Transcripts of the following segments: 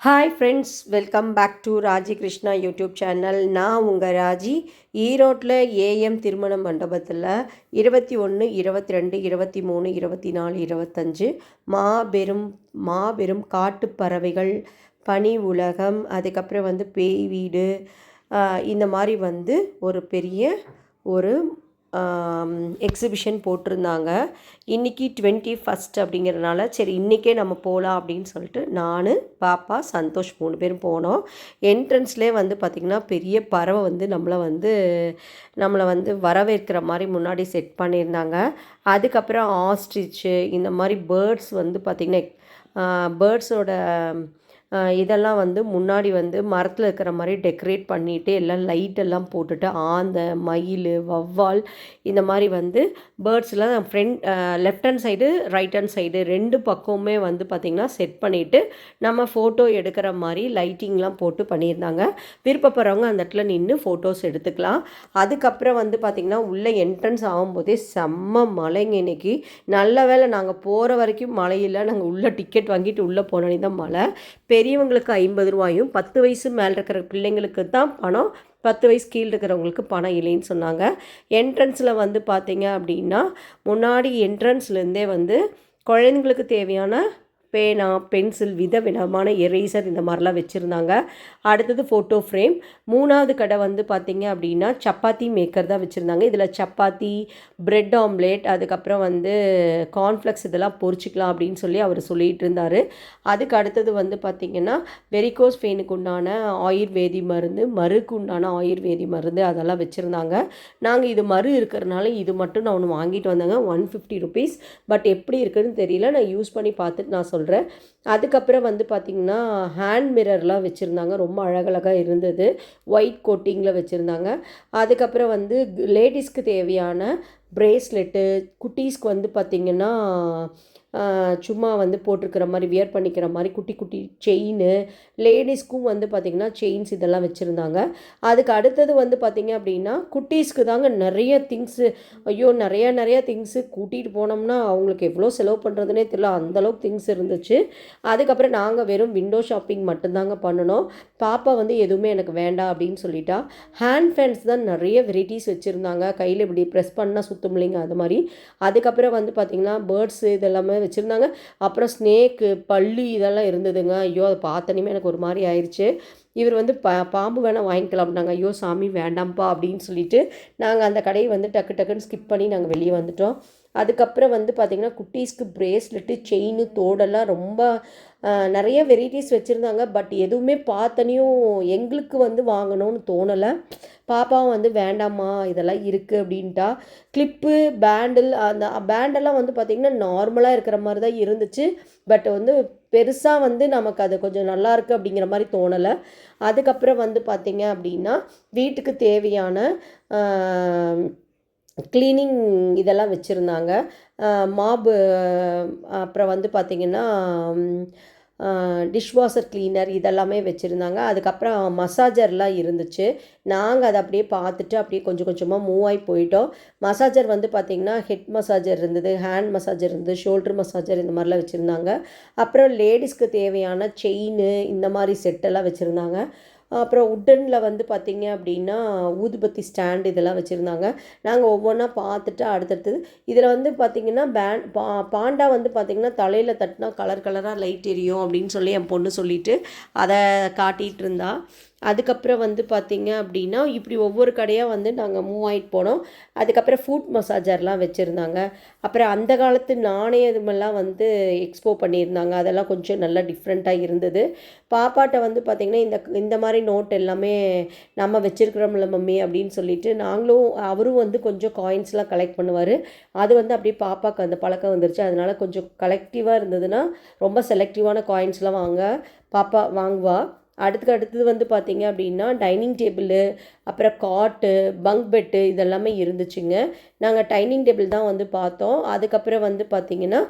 Hi friends welcome back to Raji Krishna YouTube channel நான் உங்கள் ராஜி. ஈரோட்டில் ஏஎம் திருமண மண்டபத்தில் இருபத்தி ஒன்று இருபத்தி ரெண்டு இருபத்தி மூணு இருபத்தி நாலு இருபத்தஞ்சு மாபெரும் மாபெரும் காட்டு பறவைகள் பனி உலகம் அதுக்கப்புறம் வந்து பேய் வீடு இந்த மாதிரி வந்து ஒரு பெரிய ஒரு எக்ஸிபிஷன் போட்டிருந்தாங்க. இன்றைக்கி டுவெண்ட்டி ஃபஸ்ட் அப்படிங்கிறதுனால சரி இன்றைக்கே நம்ம போகலாம் அப்படின்னு சொல்லிட்டு நான் பாப்பா சந்தோஷ் மூணு பேரும் போனோம். என்ட்ரன்ஸ்லேயே வந்து பார்த்திங்கன்னா பெரிய பறவை வந்து நம்மளை வந்து நம்மளை வந்து வரவேற்கிற மாதிரி முன்னாடி செட் பண்ணியிருந்தாங்க. அதுக்கப்புறம் ஆஸ்ட்ரிச்சு இந்த மாதிரி பேர்ட்ஸ் வந்து பார்த்திங்கன்னா பேர்ட்ஸோட இதெல்லாம் வந்து முன்னாடி வந்து மரத்தில் இருக்கிற மாதிரி டெக்கரேட் பண்ணிவிட்டு எல்லாம் லைட்டெல்லாம் போட்டுட்டு ஆந்தை மயில் வவ்வால் இந்த மாதிரி வந்து பேர்ட்ஸ்லாம் front left hand side right hand side ரெண்டு பக்கமுமே வந்து பார்த்திங்கன்னா செட் பண்ணிவிட்டு நம்ம ஃபோட்டோ எடுக்கிற மாதிரி லைட்டிங்லாம் போட்டு பண்ணியிருந்தாங்க. விருப்பப்படுறவங்க அந்த இடத்துல நின்று ஃபோட்டோஸ் எடுத்துக்கலாம். அதுக்கப்புறம் வந்து பார்த்திங்கன்னா உள்ளே என்ட்ரன்ஸ் ஆகும்போதே செம்ம மழைங்க இன்னைக்கு. நல்ல வேளை நாங்கள் போகிற வரைக்கும் மழையில் நாங்கள் உள்ளே டிக்கெட் வாங்கிட்டு உள்ளே போனோன்னே தான் மழை. பெரியவங்களுக்கு ஐம்பது ரூபாயும் பத்து வயசு மேலே இருக்கிற பிள்ளைங்களுக்கு தான் பணம் பத்து வயசு கீழ் இருக்கிறவங்களுக்கு பணம் இல்லைன்னு சொன்னாங்க. என்ட்ரன்ஸில் வந்து பார்த்தீங்க அப்படின்னா முன்னாடி என்ட்ரன்ஸ்லேருந்தே வந்து குழந்தைங்களுக்கு தேவையான பேனா பென்சில் விதவிதமான எரேசர் இந்த மாதிரிலாம் வச்சுருந்தாங்க. அடுத்தது ஃபோட்டோ ஃப்ரேம் மூணாவது கடை வந்து பார்த்திங்க அப்படின்னா சப்பாத்தி மேக்கர் தான் வச்சுருந்தாங்க. இதில் சப்பாத்தி பிரெட் ஆம்லேட் அதுக்கப்புறம் வந்து கார்ன்ஃப்ளெக்ஸ் இதெல்லாம் பொரிச்சிக்கலாம் அப்படின்னு சொல்லி அவர் சொல்லிகிட்டு இருந்தார். அதுக்கு அடுத்தது வந்து பார்த்திங்கன்னா வெரிகோஸ் ஃபெயினுக்கு உண்டான ஆயுர்வேதி மருந்து மருக்கு உண்டான ஆயுர்வேதி மருந்து அதெல்லாம் வச்சுருந்தாங்க. நாங்கள் இது மறு இருக்கிறனால இது மட்டும் நான் ஒன்று வாங்கிட்டு வந்தேங்க. ஒன் ஃபிஃப்டி ருபீஸ் பட் எப்படி இருக்குதுன்னு தெரியல. நான் யூஸ் பண்ணி பார்த்துட்டு நான் சொல்கிறேன் அதுக்கப்புறம் வந்து பார்த்திங்கன்னா ஹேண்ட் மிரர்லாம் வச்சுருந்தாங்க. ரொம்ப அழகழகாக இருந்தது. ஒயிட் கோட்டிங்கில் வச்சுருந்தாங்க. அதுக்கப்புறம் வந்து லேடிஸ்க்கு தேவையான ப்ரேஸ்லெட்டு குட்டீஸ்க்கு வந்து பார்த்திங்கன்னா சும்மா வந்து போட்டிருக்கிற மாதிரி வியர் பண்ணிக்கிற மாதிரி குட்டி குட்டி செயின் லேடிஸ்க்கும் வந்து பார்த்திங்கன்னா செயின்ஸ் இதெல்லாம் வச்சுருந்தாங்க. அதுக்கு அடுத்தது வந்து பார்த்திங்க அப்படின்னா குட்டீஸ்க்கு தாங்க நிறைய திங்ஸு ஐயோ நிறையா நிறையா திங்ஸு கூட்டிகிட்டு போனோம்னா அவங்களுக்கு எவ்வளோ செலவு பண்ணுறதுனே தெரியல. அந்தளவுக்கு திங்ஸ் இருந்துச்சு. அதுக்கப்புறம் நாங்கள் வெறும் விண்டோ ஷாப்பிங் மட்டும்தாங்க பண்ணினோம் பாப்பா வந்து எதுவுமே எனக்கு வேண்டாம் அப்படின்னு சொல்லிட்டா. ஹேண்ட் ஃபேன்ஸ் தான் நிறைய வெரைட்டிஸ் வச்சுருந்தாங்க. கையில் இப்படி ப்ரெஸ் பண்ணால் சுத்தம் இல்லைங்க அது மாதிரி. அதுக்கப்புறம் வந்து பார்த்திங்கன்னா பேர்ட்ஸு இதெல்லாமே வச்சுருந்தாங்க. அப்புறம் ஸ்னேக்கு பல்லி இதெல்லாம் இருந்ததுங்க. ஐயோ அதை பார்த்தனையுமே எனக்கு ஒரு மாதிரி ஆயிடுச்சு இவர் வந்து பா பாம்பு வேணால் வாங்கிக்கலாம்னாங்க. ஐயோ சாமி வேண்டாம்ப்பா அப்படின்னு சொல்லிட்டு நாங்கள் அந்த கடையை வந்து டக்கு டக்குன்னு ஸ்கிப் பண்ணி நாங்கள் வெளியே வந்துட்டோம். அதுக்கப்புறம் வந்து பார்த்திங்கன்னா குட்டீஸ்க்கு ப்ரேஸ்லெட்டு செயின் தோடெல்லாம் ரொம்ப நிறைய வெரைட்டிஸ் வச்சுருந்தாங்க. பட் எதுவுமே பார்த்தனையும் எங்களுக்கு வந்து வாங்கணும்னு தோணலை. பாப்பாவும் வந்து வேண்டாமா இதெல்லாம் இருக்குது அப்படின்ட்டா. கிளிப்பு பேண்டில் அந்த பேண்டெல்லாம் வந்து பார்த்திங்கன்னா நார்மலாக இருக்கிற மாதிரி தான் இருந்துச்சு. பட் வந்து பெருசாக வந்து நமக்கு அது கொஞ்சம் நல்லாயிருக்கு அப்படிங்கிற மாதிரி தோணலை. அதுக்கப்புறம் வந்து பார்த்திங்க அப்படின்னா வீட்டுக்கு தேவையான க்ளீனிங் இதெல்லாம் வச்சுருந்தாங்க. மாபு அப்புறம் வந்து பார்த்திங்கன்னா டிஷ்வாஷர் க்ளீனர் இதெல்லாமே வச்சுருந்தாங்க. அதுக்கப்புறம் மசாஜர்லாம் இருந்துச்சு. நாங்கள் அதை அப்படியே பார்த்துட்டு அப்படியே கொஞ்சம் கொஞ்சமாக மூவ் ஆகி போயிட்டோம். மசாஜர் வந்து பார்த்திங்கன்னா ஹெட் மசாஜர் இருந்தது ஹேண்ட் மசாஜர் இருந்தது ஷோல்டர் மசாஜர் இந்த மாதிரிலாம் வச்சுருந்தாங்க. அப்புறம் லேடிஸ்க்கு தேவையான செயின் இந்த மாதிரி செட்டெல்லாம் வச்சுருந்தாங்க. அப்புறம் உட்டனில் வந்து பார்த்திங்க அப்படின்னா ஊதுபத்தி ஸ்டாண்ட் இதெல்லாம் வச்சுருந்தாங்க. நாங்கள் ஒவ்வொன்றா பார்த்துட்டு அடுத்தடுத்தது இதில் வந்து பார்த்திங்கன்னா பேண்ட் பா பாண்டா வந்து பார்த்திங்கன்னா தலையில் தட்டினா கலர் கலராக லைட் எரியும் அப்படின்னு சொல்லி என் பொண்ணு சொல்லிட்டு அதை காட்டிகிட்டு இருந்தா. அதுக்கப்புறம் வந்து பார்த்திங்க அப்படின்னா இப்படி ஒவ்வொரு கடையாக வந்து நாங்கள் மூவ் ஆகிட்டு போனோம். அதுக்கப்புறம் ஃபுட் மசாஜர்லாம் வச்சுருந்தாங்க. அப்புறம் அந்த காலத்து நாணயமெல்லாம் வந்து எக்ஸ்போ பண்ணியிருந்தாங்க. அதெல்லாம் கொஞ்சம் நல்லா டிஃப்ரெண்ட்டாக இருந்தது. பாப்பாட்ட வந்து பார்த்திங்கன்னா இந்த இந்த மாதிரி நோட் எல்லாமே நம்ம வச்சுருக்கிறோம்ல மம்மி அப்படின்னு சொல்லிட்டு நாங்களும் அவரும் வந்து கொஞ்சம் காயின்ஸ்லாம் கலெக்ட் பண்ணுவார். அது வந்து அப்படியே பாப்பாவுக்கு அந்த பழக்கம் வந்துருச்சு. அதனால் கொஞ்சம் கலெக்டிவாக இருந்ததுன்னா ரொம்ப செலக்டிவான காயின்ஸ்லாம் வாங்க பாப்பா வாங்குவா. அடுத்துக்கு அடுத்தது வந்து பார்த்திங்க அப்படின்னா டைனிங் டேபிள் அப்புறம் காட்டு பங்க் பெட்டு இதெல்லாமே இருந்துச்சுங்க. நாங்கள் டைனிங் டேபிள் தான் வந்து பார்த்தோம். அதுக்கப்புறம் வந்து பார்த்திங்கன்னா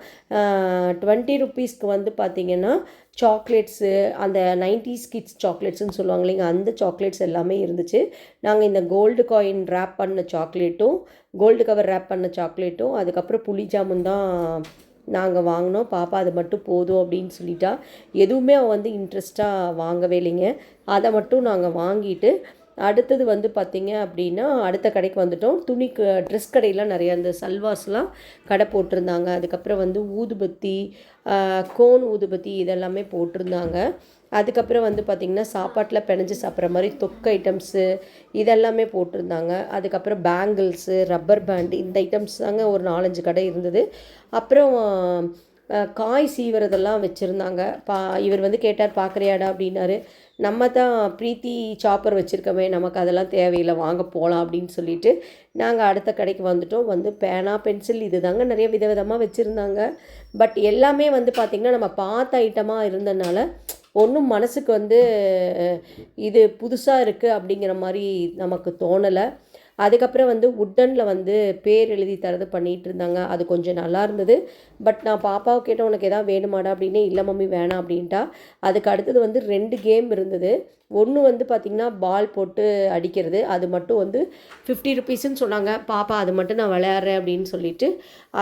டுவெண்ட்டி ருப்பீஸ்க்கு வந்து பார்த்திங்கன்னா சாக்லேட்ஸு அந்த நைன்டிஸ் கிட்ஸ் சாக்லேட்ஸ்னு சொல்லுவாங்க இல்லைங்க அந்த சாக்லேட்ஸ் எல்லாமே இருந்துச்சு. நாங்கள் இந்த கோல்டு காயின் ரேப் பண்ண சாக்லேட்டும் கோல்டு கவர் ரேப் பண்ண சாக்லேட்டும் அதுக்கப்புறம் புளி ஜாமுன் தான் நாங்கள் வாங்கினோம் பாப்பா அது மட்டும் போதும் அப்படின்னு சொல்லிட்டா. எதுவுமே அவள் வந்து இன்ட்ரெஸ்ட்டாக வாங்கவே இல்லைங்க. அதை மட்டும் நாங்கள் வாங்கிட்டு அடுத்தது வந்து பார்த்திங்க அப்படின்னா அடுத்த கடைக்கு வந்துட்டோம். துணி ட்ரெஸ் கடையெல்லாம் நிறையா இந்த சல்வாஸ்லாம் கடை போட்டிருந்தாங்க. அதுக்கப்புறம் வந்து ஊதுபத்தி கோன் ஊதுபத்தி இதெல்லாமே போட்டிருந்தாங்க. அதுக்கப்புறம் வந்து பார்த்திங்கன்னா சாப்பாட்டில் பிணைஞ்சு சாப்பிட்ற மாதிரி தொக்கு ஐட்டம்ஸு இதெல்லாமே போட்டிருந்தாங்க. அதுக்கப்புறம் பேங்கிள்ஸு ரப்பர் பேண்டு இந்த ஐட்டம்ஸ் தாங்க ஒரு நாலஞ்சு கடை இருந்தது. அப்புறம் காய் சீவுறதெல்லாம் வச்சுருந்தாங்க. பா இவர் வந்து கேட்டார் பார்க்குறியாடா அப்படின்னாரு. நம்ம தான் ப்ரீத்தி சாப்பர் வச்சுருக்கோமே நமக்கு அதெல்லாம் தேவையில்லை வாங்க போகலாம் அப்படின்னு சொல்லிட்டு நாங்கள் அடுத்த கடைக்கு வந்துட்டோம். வந்து பேனா பென்சில் இது தாங்க நிறைய விதவிதமாக வச்சுருந்தாங்க. பட் எல்லாமே வந்து பார்த்திங்கன்னா நம்ம பார்த்த ஐட்டமாக இருந்தனால ஒன்றும் மனசுக்கு வந்து இது புதுசாக இருக்குது அப்படிங்கிற மாதிரி நமக்கு தோணலை. அதுக்கப்புறம் வந்து உட்டனில் வந்து பேர் எழுதி தரது பண்ணிகிட்டு இருந்தாங்க. அது கொஞ்சம் நல்லா இருந்தது. பட் நான் பாப்பாவை கேட்டேன் உனக்கு எதாவது வேணுமாடா? அப்படின்னு இல்லை மம்மி வேணாம் அப்படின்ட்டா. அதுக்கு அடுத்தது வந்து ரெண்டு கேம் இருந்தது. ஒன்று வந்து பார்த்திங்கன்னா பால் போட்டு அடிக்கிறது. அது மட்டும் வந்து ஃபிஃப்டி ருபீஸ்ன்னு சொன்னாங்க. பாப்பா அது மட்டும் நான் விளையாடுறேன் அப்படின்னு சொல்லிட்டு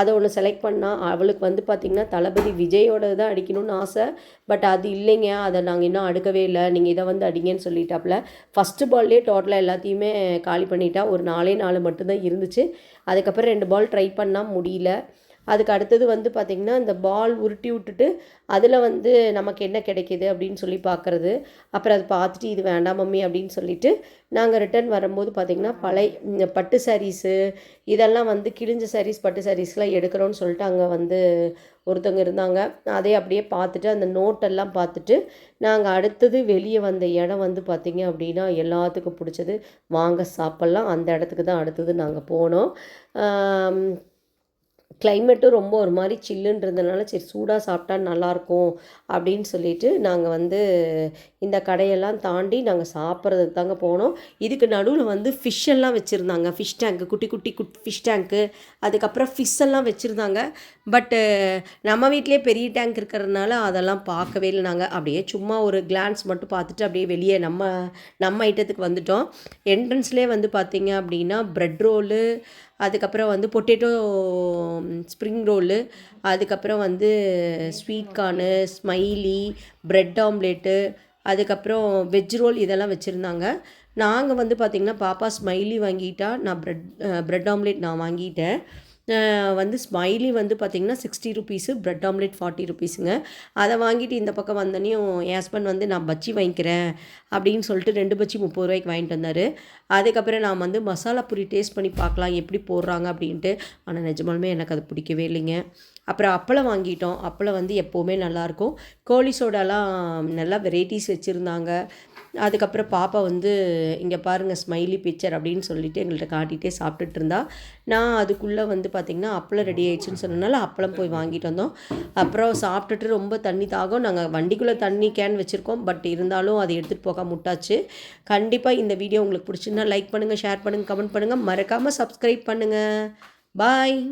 அதை ஒன்று செலக்ட் பண்ணால் அவளுக்கு வந்து பார்த்திங்கன்னா தளபதி விஜயோட தான் அடிக்கணும்னு ஆசை. பட் அது இல்லைங்க. அதை நாங்கள் இன்னும் அடுக்கவே இல்லை. நீங்கள் இதை வந்து அடிங்கன்னு சொல்லிட்டாப்புல. ஃபஸ்ட்டு பால்லே டோட்டலாக எல்லாத்தையுமே காலி பண்ணிட்டா ஒரு நாலே நாலு மட்டும்தான் இருந்துச்சு. அதுக்கப்புறம் ரெண்டு பால் ட்ரை பண்ணால் முடியல. அதுக்கு அடுத்தது வந்து பார்த்திங்கன்னா இந்த பால் உருட்டி விட்டுட்டு அதில் வந்து நமக்கு என்ன கிடைக்கிது அப்படின்னு சொல்லி பார்க்குறது அப்புறம் அதை பார்த்துட்டு இது வேண்டாம் மம்மி அப்படின்னு சொல்லிட்டு நாங்கள் ரிட்டர்ன் வரும்போது பார்த்திங்கன்னா பழைய பட்டு சாரீஸு இதெல்லாம் வந்து கிழிஞ்ச சாரீஸ் பட்டு சாரீஸ்லாம் எடுக்கிறோன்னு சொல்லிட்டு அங்கே வந்து ஒருத்தவங்க இருந்தாங்க. அதே அப்படியே பார்த்துட்டு அந்த நோட்டெல்லாம் பார்த்துட்டு நாங்கள் அடுத்தது வெளியே வந்த இடம் வந்து பார்த்திங்க அப்படின்னா எல்லாத்துக்கும் பிடிச்சது வாங்க சாப்பிட்லாம். அந்த இடத்துக்கு தான் அடுத்தது நாங்கள் போனோம். கிளைமேட்டும் ரொம்ப ஒரு மாதிரி சில்லுன்றதுனால சரி சூடாக சாப்பிட்டா நல்லாயிருக்கும் அப்படின்னு சொல்லிட்டு நாங்கள் வந்து இந்த கடையெல்லாம் தாண்டி நாங்கள் சாப்பிட்றதுக்கு தாங்க போனோம். இதுக்கு நடுவில் வந்து ஃபிஷ் எல்லாம் வச்சுருந்தாங்க. ஃபிஷ் டேங்க்கு குட்டி குட்டி குட் ஃபிஷ் டேங்க்கு அதுக்கப்புறம் ஃபிஷ் எல்லாம் வச்சுருந்தாங்க. பட்டு நம்ம வீட்லேயே பெரிய டேங்க் இருக்கிறதுனால அதெல்லாம் பார்க்கவே இல்லை நாங்கள் அப்படியே சும்மா ஒரு கிளான்ஸ் மட்டும் பார்த்துட்டு அப்படியே வெளியே நம்ம நம்ம ஐட்டத்துக்கு வந்துட்டோம். என்ட்ரன்ஸ்லேயே வந்து பார்த்திங்க அப்படின்னா ப்ரெட் ரோலு அதுக்கப்புறம் வந்து பொட்டேட்டோ ஸ்ப்ரிங் ரோலு அதுக்கப்புறம் வந்து sweet corn smiley bread omelette அதுக்கப்புறம் வெஜ் ரோல் இதெல்லாம் வச்சுருந்தாங்க. நாங்கள் வந்து பார்த்திங்கன்னா பாப்பா ஸ்மைலி வாங்கிட்டா நான் ப்ரெட் ப்ரெட் ஆம்லேட் நான் வாங்கிட்டேன். வந்து ஸ்மைலி வந்து பார்த்திங்கன்னா sixty rupees bread omelette forty ருபீஸுங்க அதை வாங்கிட்டு இந்த பக்கம் வந்தோடனையும் என் ஹஸ்பண்ட் வந்து நான் பச்சி வாங்கிக்கிறேன் அப்படின்னு சொல்லிட்டு ரெண்டு பச்சி முப்பது ரூபாய்க்கு வாங்கிட்டு வந்தார். அதுக்கப்புறம் நான் வந்து மசாலா பூரி டேஸ்ட் பண்ணி பார்க்கலாம் எப்படி போடுறாங்க அப்படின்ட்டு. ஆனால் நிஜமாலுமே எனக்கு அது பிடிக்கவே இல்லைங்க. அப்புறம் அப்பளம் வாங்கிட்டோம். அப்பளம் வந்து எப்போவுமே நல்லாயிருக்கும் கோழி சோடாலாம் நல்லா வெரைட்டிஸ் வச்சுருந்தாங்க. அதுக்கப்புறம் பாப்பா வந்து இங்கே பாருங்கள் ஸ்மைலி பிக்சர் அப்படின்னு சொல்லிட்டு எங்கள்கிட்ட காட்டிகிட்டே சாப்பிட்டுட்டு இருந்தா நான் அதுக்குள்ளே வந்து பார்த்திங்கன்னா அப்பளம் ரெடி ஆயிடுச்சுன்னு சொன்னனால அப்பளம் போய் வாங்கிட்டு வந்தோம். அப்புறம் சாப்பிட்டுட்டு ரொம்ப தண்ணி தாகம். நாங்கள் வண்டிக்குள்ளே தண்ணி கேன் வச்சுருக்கோம். பட் இருந்தாலும் அதை எடுத்துகிட்டு போக முட்டாச்சு. கண்டிப்பாக இந்த வீடியோ உங்களுக்கு பிடிச்சிருந்தா லைக் பண்ணுங்கள் ஷேர் பண்ணுங்கள் கமெண்ட் பண்ணுங்கள் மறக்காமல் சப்ஸ்கிரைப் பண்ணுங்கள் பாய்